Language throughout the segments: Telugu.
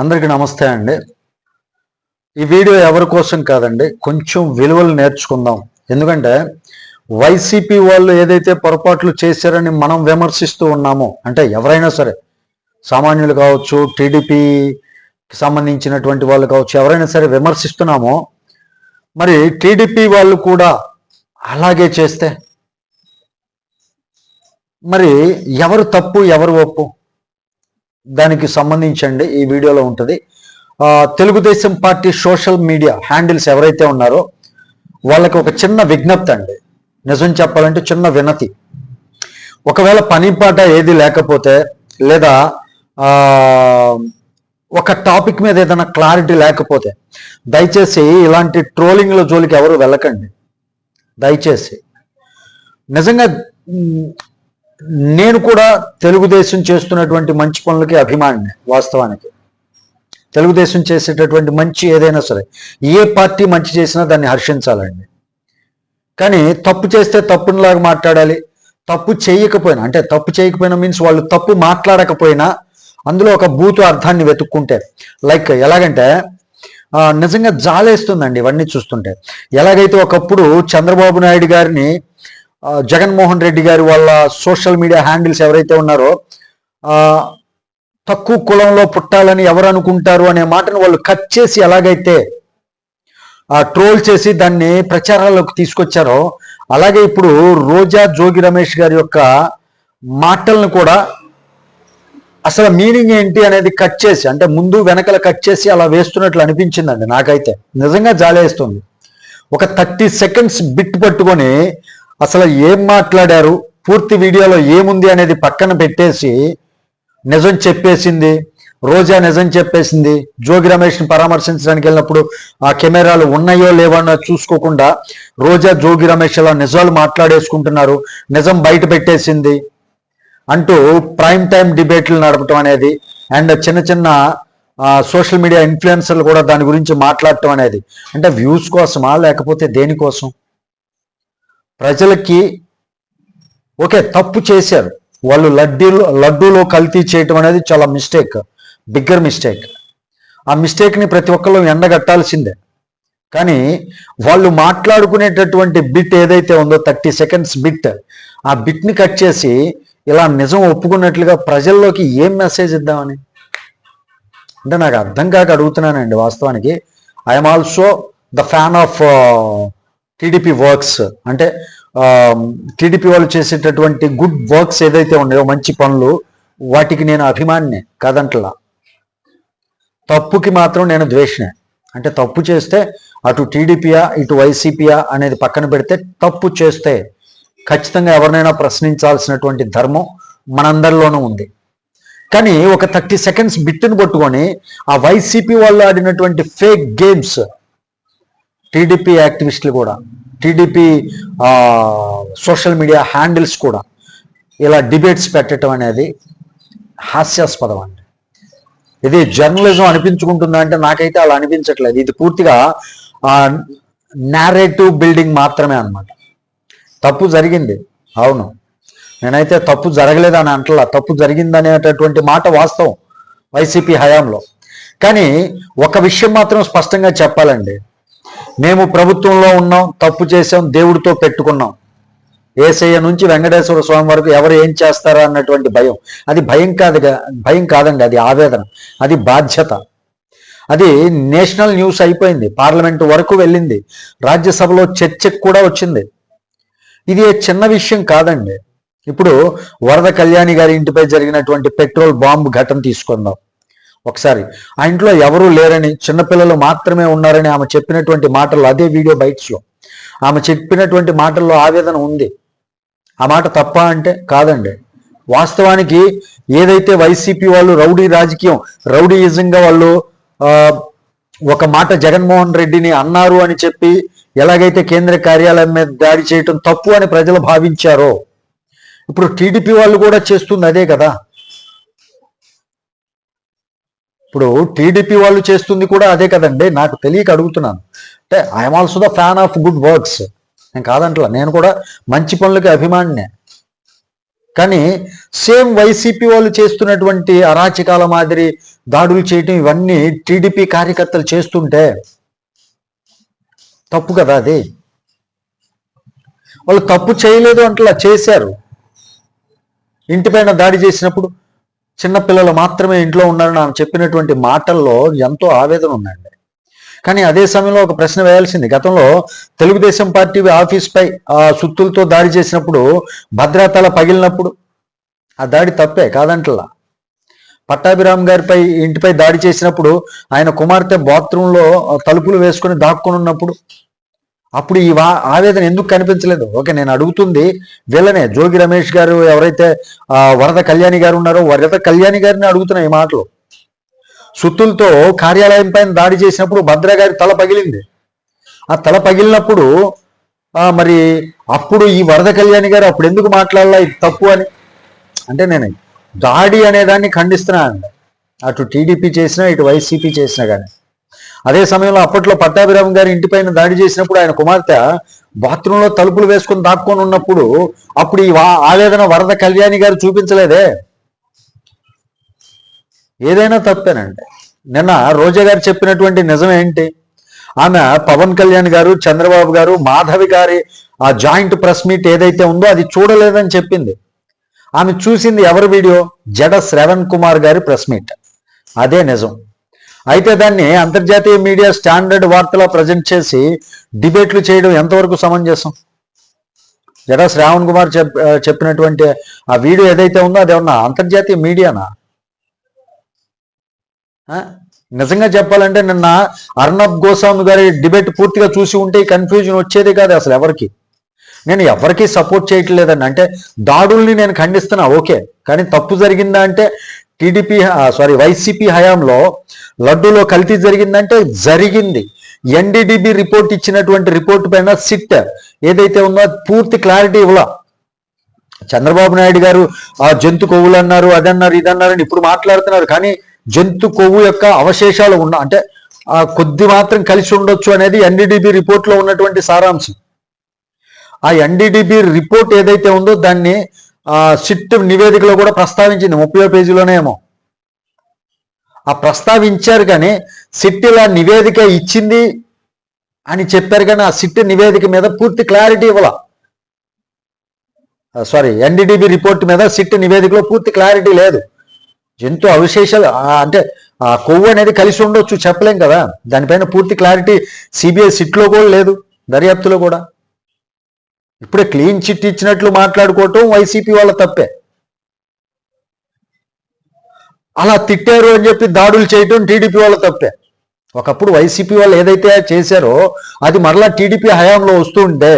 అందరికీ నమస్తే అండి. ఈ వీడియో ఎవరి కోసం కాదండి కొంచెం విలువలు నేర్చుకుందాం. ఎందుకంటే వైసీపీ వాళ్ళు ఏదైతే పొరపాట్లు చేశారని మనం విమర్శిస్తూ ఉన్నామో అంటే ఎవరైనా సరే సామాన్యులు కావచ్చు టీడీపీకి సంబంధించినటువంటి వాళ్ళు కావచ్చు ఎవరైనా సరే విమర్శిస్తున్నామో మరి టీడీపీ వాళ్ళు కూడా అలాగే చేస్తే మరి ఎవరు తప్పు ఎవరు ఒప్పు? దానికి సంబంధించండి ఈ వీడియోలో ఉంటుంది. Telugu Desam party social media handles ఎవరైతే ఉన్నారో వాళ్ళకి ఒక చిన్న విజ్ఞప్తి అండి. నిజం చెప్పాలంటే చిన్న వినతి. ఒకవేళ పని పాట ఏది లేకపోతే లేదా ఒక టాపిక్ మీద ఏదైనా క్లారిటీ లేకపోతే దయచేసి ఇలాంటి ట్రోలింగ్ల జోలికి ఎవరు వెళ్ళకండి. దయచేసి. నిజంగా నేను కూడా తెలుగుదేశం చేస్తున్నటువంటి మంచి పనులకి అభిమానిని వాస్తవానికి. తెలుగుదేశం చేసేటటువంటి మంచి ఏదైనా సరే ఏ పార్టీ మంచి చేసినా దాన్ని హర్షించాలండి. కానీ తప్పు చేస్తే తప్పునిలాగా మాట్లాడాలి. తప్పు చేయకపోయినా అంటే తప్పు చేయకపోయినా మీన్స్ వాళ్ళు తప్పు మాట్లాడకపోయినా అందులో ఒక బూతు అర్థాన్ని వెతుక్కుంటే లైక్ ఎలాగంటే నిజంగా జాలేస్తుందండి ఇవన్నీ చూస్తుంటే. ఎలాగైతే ఒకప్పుడు చంద్రబాబు నాయుడు గారిని జగన్మోహన్ రెడ్డి గారి వాళ్ళ సోషల్ మీడియా హ్యాండిల్స్ ఎవరైతే ఉన్నారో తక్కువ కులంలో పుట్టాలని ఎవరు అనుకుంటారు అనే మాటను వాళ్ళు కట్ చేసి ఎలాగైతే ట్రోల్ చేసి దాన్ని ప్రచారాల్లోకి తీసుకొచ్చారో అలాగే ఇప్పుడు రోజా జోగి రమేష్ గారి యొక్క మాటలను కూడా అసలు మీనింగ్ ఏంటి అనేది కట్ చేసి అంటే ముందు వెనకల కట్ చేసి అలా వేస్తున్నట్లు అనిపించిందండి నాకైతే. నిజంగా జాలేస్తుంది. ఒక థర్టీ సెకండ్స్ బిట్ పట్టుకొని అసలు ఏం మాట్లాడారు? పూర్తి వీడియోలో ఏముంది అనేది పక్కన పెట్టేసి నిజం చెప్పేసింది. రోజా నిజం చెప్పేసింది. జోగి రమేష్ని పరామర్శించడానికి వెళ్ళినప్పుడు ఆ కెమెరాలు ఉన్నాయో లేవో చూసుకోకుండా రోజా జోగి రమేష్ అలా నిజాలు మాట్లాడేసుకుంటున్నారు. నిజం బయట పెట్టేసింది. అంటూ ప్రైమ్ టైం డిబేట్లు నడపటం అనేది అండ్ చిన్న చిన్న సోషల్ మీడియా ఇన్ఫ్లుయెన్సర్లు కూడా దాని గురించి మాట్లాడటం అనేది. అంటే వ్యూస్ కోసమా లేకపోతే దేనికోసం? ప్రజలకి ఓకే తప్పు చేశారు. వాళ్ళు లడ్డూలో లడ్డూలో కల్తీ చేయటం అనేది చాలా మిస్టేక్ బిగ్గర్ మిస్టేక్. ఆ మిస్టేక్ని ప్రతి ఒక్కళ్ళు ఎండగట్టాల్సిందే. కానీ వాళ్ళు మాట్లాడుకునేటటువంటి బిట్ ఏదైతే ఉందో థర్టీ సెకండ్స్ బిట్ ఆ బిట్ని కట్ చేసి ఇలా నిజం ఒప్పుకున్నట్లుగా ప్రజల్లోకి ఏం మెసేజ్ ఇద్దామని? అంటే నాకు అర్థం కాక అడుగుతున్నానండి వాస్తవానికి. I'm also the fan of TDP works అంటే టీడీపీ వాళ్ళు చేసేటటువంటి గుడ్ వర్క్స్ ఏదైతే ఉన్నాయో మంచి పనులు వాటికి నేను అభిమానినే కాదంటలా. తప్పుకి మాత్రం నేను ద్వేషనే. అంటే తప్పు చేస్తే అటు టీడీపీయా ఇటు వైసీపీయా అనేది పక్కన పెడితే తప్పు చేస్తే ఖచ్చితంగా ఎవరినైనా ప్రశ్నించాల్సినటువంటి ధర్మం మనందరిలోనూ ఉంది. కానీ ఒక థర్టీ సెకండ్స్ బిట్టును పట్టుకొని ఆ వైసీపీ వాళ్ళు ఆడినటువంటి ఫేక్ గేమ్స్ టీడీపీ యాక్టివిస్టులు కూడా టీడీపీ సోషల్ మీడియా హ్యాండిల్స్ కూడా ఇలా డిబేట్స్ పెట్టడం అనేది హాస్యాస్పదం అండి. ఇది జర్నలిజం అనిపించుకుంటుందా అంటే నాకైతే అలా అనిపించట్లేదు. ఇది పూర్తిగా నేరేటివ్ బిల్డింగ్ మాత్రమే అనమాట తప్పు జరిగింది. అవును. నేనైతే తప్పు జరగలేదని అంటలా. తప్పు జరిగిందనేటటువంటి మాట వాస్తవం వైసీపీ హయాంలో. కానీ ఒక విషయం మాత్రం స్పష్టంగా చెప్పాలండి. మేము ప్రభుత్వంలో ఉన్నాం తప్పు చేసాం దేవుడితో పెట్టుకున్నాం. ఏసయ్య నుంచి వెంకటేశ్వర స్వామి వరకు ఎవరు ఏం చేస్తారా అన్నటువంటి భయం. అది భయం కాదు భయం కాదండి అది ఆవేదన అది బాధ్యత. అది నేషనల్ న్యూస్ అయిపోయింది పార్లమెంటు వరకు వెళ్ళింది రాజ్యసభలో చర్చకు కూడా వచ్చింది. ఇది చిన్న విషయం కాదండి. ఇప్పుడు వరద కళ్యాణి గారి ఇంటిపై జరిగినటువంటి పెట్రోల్ బాంబు ఘటన తీసుకుందాం. ఒకసారి ఆ ఇంట్లో ఎవరూ లేరని చిన్నపిల్లలు మాత్రమే ఉన్నారని ఆమె చెప్పినటువంటి మాటలు అదే వీడియో బైట్స్లో ఆమె చెప్పినటువంటి మాటల్లో ఆవేదన ఉంది. ఆ మాట తప్ప అంటే కాదండి. వాస్తవానికి ఏదైతే వైసీపీ వాళ్ళు రౌడీ రాజకీయం రౌడీయిజంగా వాళ్ళు ఒక మాట జగన్మోహన్ రెడ్డిని అన్నారు అని చెప్పి ఎలాగైతే కేంద్ర కార్యాలయం మీద దాడి చేయటం తప్పు అని ప్రజలు భావించారో ఇప్పుడు టీడీపీ వాళ్ళు కూడా చేస్తుంది అదే కదా. ఇప్పుడు టీడీపీ వాళ్ళు చేస్తుంది కూడా అదే కదండి. నాకు తెలియక అడుగుతున్నాను. అంటే I'm also the fan of good works నేను కాదంటలా నేను కూడా మంచి పనులకి అభిమానినే. కానీ సేమ్ వైసీపీ వాళ్ళు చేస్తున్నటువంటి అరాచకాల మాదిరి దాడులు చేయటం ఇవన్నీ టీడీపీ కార్యకర్తలు చేస్తుంటే తప్పు కదా అది? వాళ్ళు తప్పు చేయలేదు అంటలా చేశారు. ఇంటిపైన దాడి చేసినప్పుడు చిన్నపిల్లలు మాత్రమే ఇంట్లో ఉన్నారని ఆమె చెప్పినటువంటి మాటల్లో ఎంతో ఆవేదన ఉందండి. కానీ అదే సమయంలో ఒక ప్రశ్న వేయాల్సింది. గతంలో తెలుగుదేశం పార్టీ ఆఫీస్ పై ఆ సుత్తులతో దాడి చేసినప్పుడు భద్రాతల పగిలినప్పుడు ఆ దాడి తప్పే కాదంటలా. పట్టాభిరామ్ గారిపై ఇంటిపై దాడి చేసినప్పుడు ఆయన కుమార్తె బాత్రూంలో తలుపులు వేసుకుని దాక్కుని ఉన్నప్పుడు అప్పుడు ఈ వా ఆవేదన ఎందుకు కనిపించలేదు? ఓకే నేను అడుగుతుంది వీళ్ళనే. జోగి రమేష్ గారు ఎవరైతే వరద కళ్యాణి గారు ఉన్నారో వరద కళ్యాణి గారిని అడుగుతున్నా ఈ మాటలు. సుత్తులతో కార్యాలయం పైన దాడి చేసినప్పుడు భద్ర గారి తల పగిలింది. ఆ తల పగిలినప్పుడు మరి అప్పుడు ఈ వరద కళ్యాణి గారు అప్పుడు ఎందుకు మాట్లాడాలా? ఇది తప్పు అని. అంటే నేను దాడి అనే దాన్ని ఖండిస్తున్నా అండి అటు టీడీపీ చేసినా ఇటు వైసీపీ చేసినా కానీ అదే సమయంలో అప్పట్లో పట్టాభిరామ్ గారి ఇంటిపైన దాడి చేసినప్పుడు ఆయన కుమార్తె బాత్రూంలో తలుపులు వేసుకొని దాక్కొని ఉన్నప్పుడు అప్పుడు ఈ ఆవేదన వరద కళ్యాణి గారు చూపించలేదే? ఏదైనా తప్పేనండి. నిన్న రోజా గారు చెప్పినటువంటి నిజం ఏంటి? ఆమె పవన్ కళ్యాణ్ గారు చంద్రబాబు గారు మాధవి గారి ఆ జాయింట్ ప్రెస్ మీట్ ఏదైతే ఉందో అది చూడలేదని చెప్పింది. ఆమె చూసింది ఎవరి వీడియో? జడ శ్రవణ్ కుమార్ గారి ప్రెస్ మీట్. అదే నిజం. అయితే దాన్ని అంతర్జాతీయ మీడియా స్టాండర్డ్ వార్తలా ప్రజెంట్ చేసి డిబేట్లు చేయడం ఎంతవరకు సమంజసం? జడ శ్రావణ్ కుమార్ చెప్ చెప్పినటువంటి ఆ వీడియో ఏదైతే ఉందో అది ఏమన్నా అంతర్జాతీయ మీడియానా? నిజంగా చెప్పాలంటే నిన్న అర్ణబ్ గోస్వామి గారి డిబేట్ పూర్తిగా చూసి ఉంటే కన్ఫ్యూజన్ వచ్చేది కాదు అసలు ఎవరికి. నేను ఎవరికి సపోర్ట్ చేయట్లేదండి. అంటే దాడుల్ని నేను ఖండిస్తున్నా ఓకే. కానీ తప్పు జరిగిందా అంటే టీడీపీ సారీ వైసీపీ హయాంలో లడ్డూలో కల్తీ జరిగిందంటే జరిగింది. ఎన్డీడీబీ రిపోర్ట్ ఇచ్చినటువంటి రిపోర్ట్ పైన సిట్ ఏదైతే ఉందో పూర్తి క్లారిటీ ఇవ్వాల. చంద్రబాబు నాయుడు గారు ఆ జంతు కొవ్వులు అన్నారు అదన్నారు ఇదన్నారు అని ఇప్పుడు మాట్లాడుతున్నారు. కానీ జంతు కొవ్వు యొక్క అవశేషాలు ఉన్న అంటే ఆ కొద్ది మాత్రం కలిసి ఉండొచ్చు అనేది ఎన్డీడీబీ రిపోర్ట్లో ఉన్నటువంటి సారాంశం. ఆ ఎన్డీడీబీ రిపోర్ట్ ఏదైతే ఉందో దాన్ని సిట్ నివేదికలో కూడా ప్రస్తావించింది ముప్పై పేజీలోనే ఏమో. ఆ ప్రస్తావించారు కానీ సిట్ ఇలా నివేదిక ఇచ్చింది అని చెప్పారు కానీ ఆ సిట్ నివేదిక మీద పూర్తి క్లారిటీ ఇవ్వాల. సారీ ఎన్డీడీబీ రిపోర్ట్ మీద సిట్ నివేదికలో పూర్తి క్లారిటీ లేదు. జంతు అవశేషాలు అంటే ఆ కొవ్వు అనేది కలిసి ఉండొచ్చు చెప్పలేం కదా. దానిపైన పూర్తి క్లారిటీ సిబిఐ సిట్లో కూడా లేదు దర్యాప్తులో కూడా. ఇప్పుడే క్లీన్ చిట్ ఇచ్చినట్లు మాట్లాడుకోవటం వైసీపీ వాళ్ళ తప్పే. అలా తిట్టారు అని చెప్పి దాడులు చేయటం టీడీపీ వాళ్ళ తప్పే. ఒకప్పుడు వైసీపీ వాళ్ళు ఏదైతే చేశారో అది మరలా టీడీపీ హయాంలో వస్తుంటే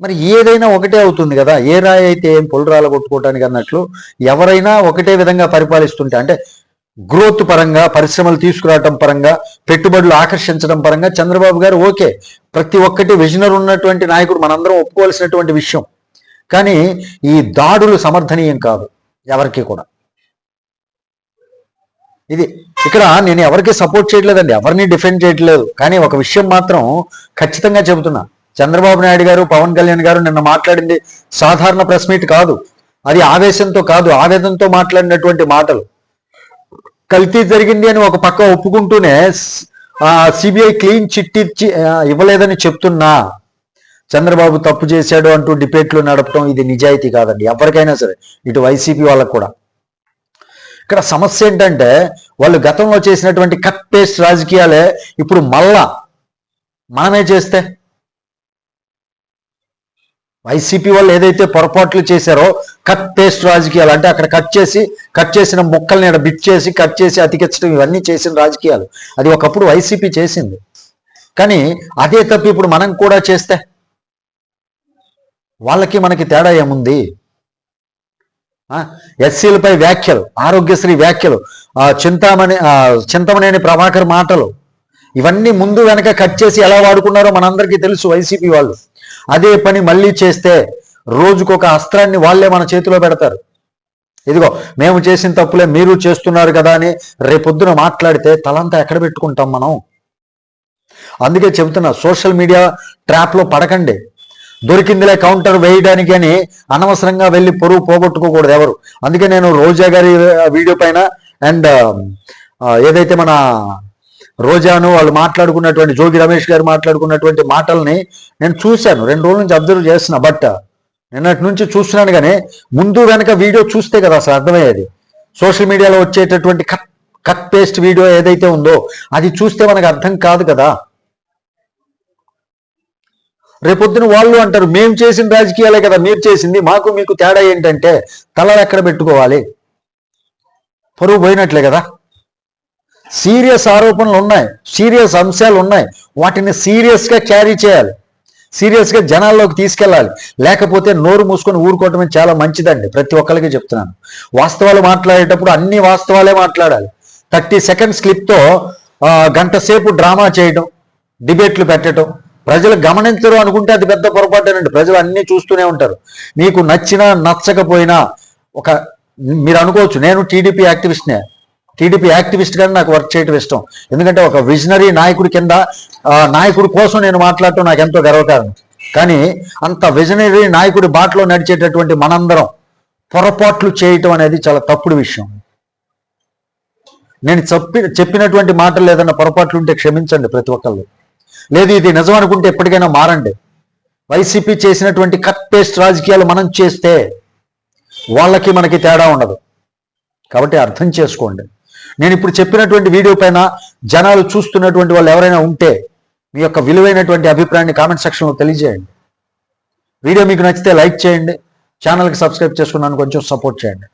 మరి ఏదైనా ఒకటే అవుతుంది కదా. ఏ రాయి అయితే ఏం పొలరాల కొట్టుకోవటానికి అన్నట్లు ఎవరైనా ఒకటే విధంగా పరిపాలిస్తుంటే అంటే గ్రోత్ పరంగా పరిశ్రమలు తీసుకురావటం పరంగా పెట్టుబడులు ఆకర్షించడం పరంగా చంద్రబాబు గారు ఓకే. ప్రతి ఒక్కటి విజనర్ ఉన్నటువంటి నాయకుడు మనందరం ఒప్పుకోవాల్సినటువంటి విషయం. కానీ ఈ దాడులు సమర్థనీయం కాదు ఎవరికి కూడా. ఇది ఇక్కడ నేను ఎవరికి సపోర్ట్ చేయట్లేదండి ఎవరిని డిఫెండ్ చేయట్లేదు. కానీ ఒక విషయం మాత్రం ఖచ్చితంగా చెబుతున్నా. చంద్రబాబు నాయుడు గారు పవన్ కళ్యాణ్ గారు నిన్న మాట్లాడింది సాధారణ ప్రెస్ మీట్ కాదు. అది ఆవేశంతో కాదు ఆవేదనతో మాట్లాడినటువంటి మాటలు. కల్తీ జరిగింది అని ఒక పక్క ఒప్పుకుంటూనే సిబిఐ క్లీన్ చిట్ ఇచ్చి ఇవ్వలేదని చెప్తున్నా. చంద్రబాబు తప్పు చేశాడు అంటూ డిబేట్లు నడపడం ఇది నిజాయితీ కాదండి. ఎవరికైనా సరే ఇటు వైసీపీ వాళ్ళకు కూడా. ఇక్కడ సమస్య ఏంటంటే వాళ్ళు గతంలో చేసినటువంటి కట్ పేస్ట్ రాజకీయాలే ఇప్పుడు మళ్ళా మనమే చేస్తే వైసీపీ వాళ్ళు ఏదైతే పొరపాట్లు చేశారో కట్ పేస్ట్ రాజకీయాలు అంటే అక్కడ కట్ చేసి కట్ చేసిన ముక్కల్ని ఇక్కడ బిట్ చేసి కట్ చేసి అతికించడం ఇవన్నీ చేసిన రాజకీయాలు. అది ఒకప్పుడు వైసీపీ చేసింది. కానీ అదే తప్పు ఇప్పుడు మనం కూడా చేస్తే? వాళ్ళకి మనకి తేడా ఏముంది? ఎస్సీలపై వ్యాఖ్యలు ఆరోగ్యశ్రీ వ్యాఖ్యలు చింతామణి చింతమనేని ప్రభాకర్ మాటలు ఇవన్నీ ముందు వెనక కట్ చేసి ఎలా వాడుకున్నారో మనందరికీ తెలుసు వైసీపీ వాళ్ళు. అదే పని మళ్ళీ చేస్తే రోజుకొక అస్త్రాన్ని వాళ్ళే మన చేతిలో పెడతారు. ఇదిగో మేము చేసిన తప్పులే మీరు చేస్తున్నారు కదా అని రేపొద్దున మాట్లాడితే తలంతా ఎక్కడ పెట్టుకుంటాం మనం? అందుకే చెబుతున్నా సోషల్ మీడియా ట్రాప్లో పడకండి. దొరికిందిలే కౌంటర్ వేయడానికి అని అనవసరంగా వెళ్ళి పొరుగు పోగొట్టుకోకూడదు ఎవరు. అందుకే నేను రోజా గారి వీడియో పైన అండ్ ఏదైతే మన రోజాను వాళ్ళు మాట్లాడుకున్నటువంటి జోగి రమేష్ గారు మాట్లాడుకున్నటువంటి మాటల్ని నేను చూశాను. రెండు రోజుల నుంచి అబ్జర్వ్ చేస్తున్నా బట్ నిన్నటి నుంచి చూస్తున్నాను కానీ ముందు వెనక వీడియో చూస్తే కదా అసలు అర్థమయ్యేది. సోషల్ మీడియాలో వచ్చేటటువంటి కట్ కట్ పేస్ట్ వీడియో ఏదైతే ఉందో అది చూస్తే మనకు అర్థం కాదు కదా. రేపొద్దున వాళ్ళు అంటారు మేము చేసిన రాజకీయాలే కదా మీరు చేసింది మాకు మీకు తేడా ఏంటంటే తలలు ఎక్కడ పెట్టుకోవాలి? పరువు పోయినట్లే కదా. సీరియస్ ఆరోపణలు ఉన్నాయి సీరియస్ అంశాలు ఉన్నాయి. వాటిని సీరియస్గా క్యారీ చేయాలి. సీరియస్గా జనాల్లోకి తీసుకెళ్ళాలి. లేకపోతే నోరు మూసుకొని ఊరుకోవటమే చాలా మంచిదండి. ప్రతి ఒక్కరికి చెప్తున్నాను. వాస్తవాలు మాట్లాడేటప్పుడు అన్ని వాస్తవాలే మాట్లాడాలి. థర్టీ సెకండ్స్ క్లిప్తో గంట సేపు డ్రామా చేయడం డిబేట్లు పెట్టడం ప్రజలు గమనించరు అనుకుంటే అది పెద్ద పొరపాటేనండి. ప్రజలు అన్నీ చూస్తూనే ఉంటారు. మీకు నచ్చినా నచ్చకపోయినా ఒక మీరు అనుకోవచ్చు నేను టీడీపీ యాక్టివిస్ట్నే. టీడీపీ యాక్టివిస్ట్ గాని నాకు వర్క్ చేయడం ఇష్టం. ఎందుకంటే ఒక విజనరీ నాయకుడి కింద నాయకుడి కోసం నేను మాట్లాడటం నాకు ఎంతో గర్వకారణం. కానీ అంత విజనరీ నాయకుడి బాటలో నడిచేటటువంటి మనందరం పొరపాట్లు చేయటం అనేది చాలా తప్పుడు విషయం. నేను చెప్పి చెప్పినటువంటి మాటలు ఏదైనా పొరపాట్లు ఉంటే క్షమించండి ప్రతి ఒక్కళ్ళు. లేదు ఇది నిజం అనుకుంటే ఎప్పటికైనా మారండి. వైసీపీ చేసినటువంటి కట్ పేస్ట్ రాజకీయాలు మనం చేస్తే వాళ్ళకి మనకి తేడా ఉండదు. కాబట్టి అర్థం చేసుకోండి. నేను ఇప్పుడు చెప్పినటువంటి వీడియో పైన జనాలు చూస్తున్నటువంటి వాళ్ళు ఎవరైనా ఉంటే మీ యొక్క విలువైనటువంటి అభిప్రాయాన్ని కామెంట్ సెక్షన్లో తెలియజేయండి. వీడియో మీకు నచ్చితే లైక్ చేయండి. ఛానల్కి సబ్స్క్రైబ్ చేసుకున్నాను కొంచెం సపోర్ట్ చేయండి.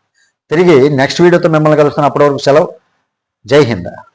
తిరిగి నెక్స్ట్ వీడియోతో మిమ్మల్ని కలుస్తాను అప్పటి వరకు సెలవు. జై హింద్.